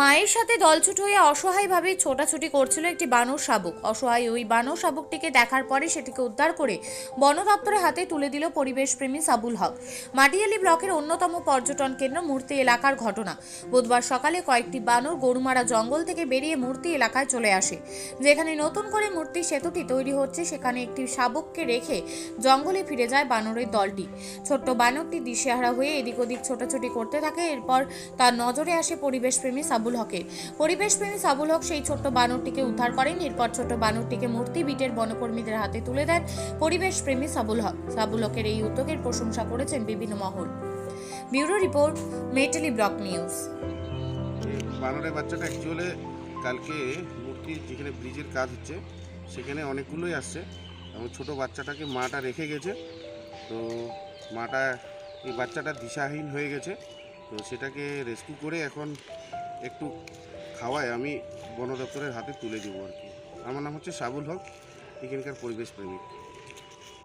মায়ের সাথে দলছুট হয়ে অসহায়ভাবে ছোটাছুটি করছিল একটি বানর শাবক। অসহায় ওই বানর শাবকটিকে দেখার পরে সেটিকে উদ্ধার করে বন দপ্তরের হাতে তুলে দিল পরিবেশপ্রেমী সাবুল হক। মাটিয়ালি ব্লকের অন্যতম পর্যটন কেন্দ্র মূর্তি এলাকার ঘটনা। বুধবার সকালে কয়েকটি বানর গরুমারা জঙ্গল থেকে বেরিয়ে মূর্তি এলাকায় চলে আসে। যেখানে নতুন করে মূর্তি সেতুটি তৈরি হচ্ছে, সেখানে একটি শাবককে রেখে জঙ্গলে ফিরে যায় বানরের দলটি। ছোট্ট বানরটি দিশেহারা হয়ে এদিক ওদিক ছোটাছুটি করতে থাকে। এরপর তার নজরে আসে পরিবেশপ্রেমী সাবুল হকের। পরিবেশপ্রেমী সাবুল হক সেই ছোট্ট বানরটিকে উদ্ধার করেন। এরপর ছোট্ট বানরটিকে মূর্তি বিটের বনকর্মীদের হাতে তুলে দেন পরিবেশপ্রেমী সাবুল হক। সাবুল হকের এই উদ্যোগের প্রশংসা করেছেন বিভিন্ন মহল। Bureau report, Meteli block news. বানরের বাচ্চাটা অ্যাকচুয়ালি কালকে মূর্তি যেখানে ব্রিজের কাজ হচ্ছে, সেখানে অনেকগুলোই আসছে। এবং ছোট বাচ্চাটাকে মাটা রেখে গেছে। তো মাটা, এই বাচ্চাটা দিশাহীন হয়ে গেছে। তো সেটাকে রেস্কিউ করে এখন একটু খাওয়ায়, আমি বন দপ্তরের হাতে তুলে দেবো আর কি। আমার নাম হচ্ছে সাবুল হক, এখানকার পরিবেশ প্রেমিক।